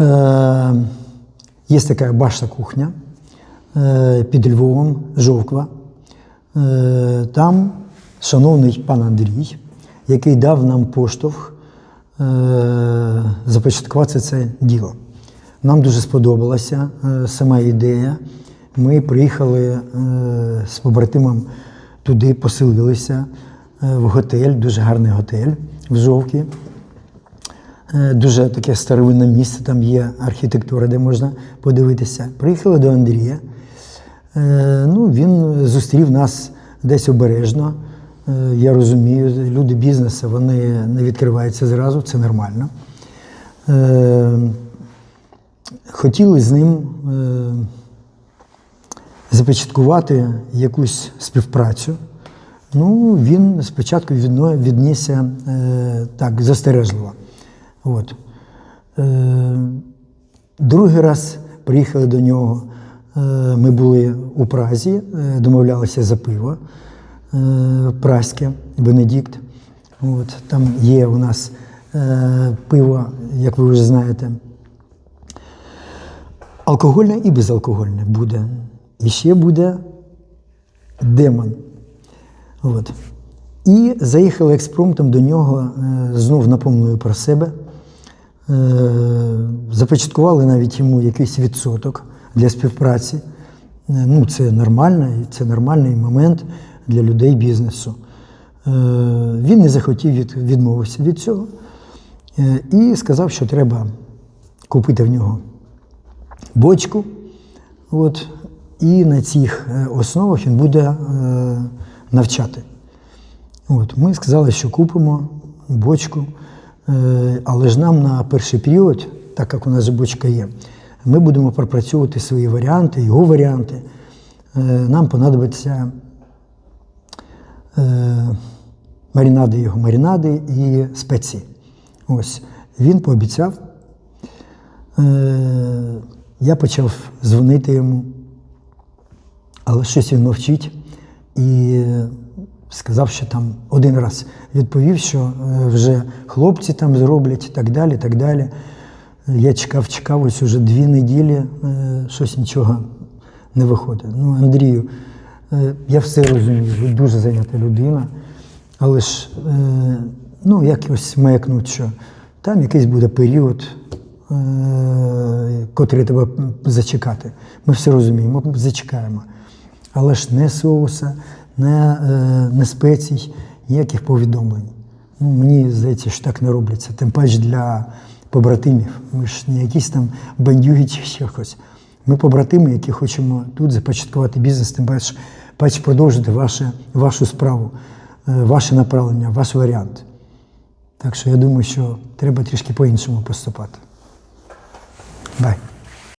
Е, Є така башта кухня е, під Львовом, Жовква. Е, Там шановний пан Андрій, який дав нам поштовх започаткувати це діло. Нам дуже сподобалася сама ідея. Ми приїхали з побратимом туди, поселилися в готель, дуже гарний готель в Жовкі. Е, Дуже таке старовинне місце, там є архітектура, де можна подивитися. Приїхали до Андрія. Е, Ну, він зустрів нас десь обережно. Е, Я розумію, люди бізнесу вони не відкриваються зразу, це нормально. Хотіли з ним започаткувати якусь співпрацю. Ну, він спочатку віднісся так, застережливо. От. Е, другий раз приїхали до нього. Е, ми були у Празі, е, домовлялися за пиво праське, Бенедикт. От. Там є у нас пиво, як ви вже знаєте, алкогольне і безалкогольне буде. І ще буде демон. От. І заїхали експромтом до нього, знов напомнили про себе. Е, Започаткували навіть йому якийсь відсоток для співпраці. Е, Ну, це нормально, це нормальний момент для людей бізнесу. Е, Він не захотів від, відмовився від цього і сказав, що треба купити в нього бочку. От, і на цих основах він буде навчати. От, ми сказали, що купимо бочку, але ж нам на перший період, так як у нас бочка є, ми будемо пропрацьовувати свої варіанти, його варіанти. Е, Нам понадобиться е, марінади його, марінади і спеції. Ось. Він пообіцяв. Е, Я почав дзвонити йому, але щось він мовчить і сказав, що там один раз відповів, що е, вже хлопці там зроблять і так далі. так далі. Я чекав, чекав, ось уже дві неділі, е, щось нічого не виходить. Ну, Андрію, е, я все розумію, ви дуже зайнята людина, але ж ну, якось маякнуть, що там якийсь буде період, котрий треба зачекати. Ми все розуміємо, зачекаємо. Але ж не соуса, не, е, не спецій, ніяких повідомлень. Ну, мені здається, що так не робляться. Тим паче для побратимів. Ми ж не якісь там бандюги чи ще. Ми побратими, які хочемо тут започаткувати бізнес, тим паче, паче продовжити ваше, вашу справу, е, ваше направлення, ваш варіант. Так що я думаю, що треба трішки по-іншому поступати. Бай.